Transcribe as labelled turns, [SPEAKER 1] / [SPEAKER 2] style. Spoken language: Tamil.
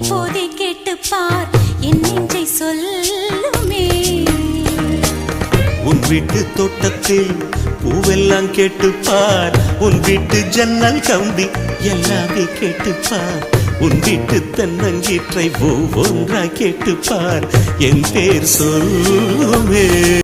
[SPEAKER 1] இப்போதே கேட்டு பார் என் நெஞ்சை சொல்லுமே.
[SPEAKER 2] உன் வீட்டு தோட்டத்தில் பூவெல்லாம் கேட்டுப்பார் உன் வீட்டு ஜன்னல் கம்பி எல்லாமே கேட்டுப்பார் உன் வீட்டு தென்னங்கீற்றை ஒவ்வொன்றாய் கேட்டுப்பார் என் பேர் சொல்லுமே.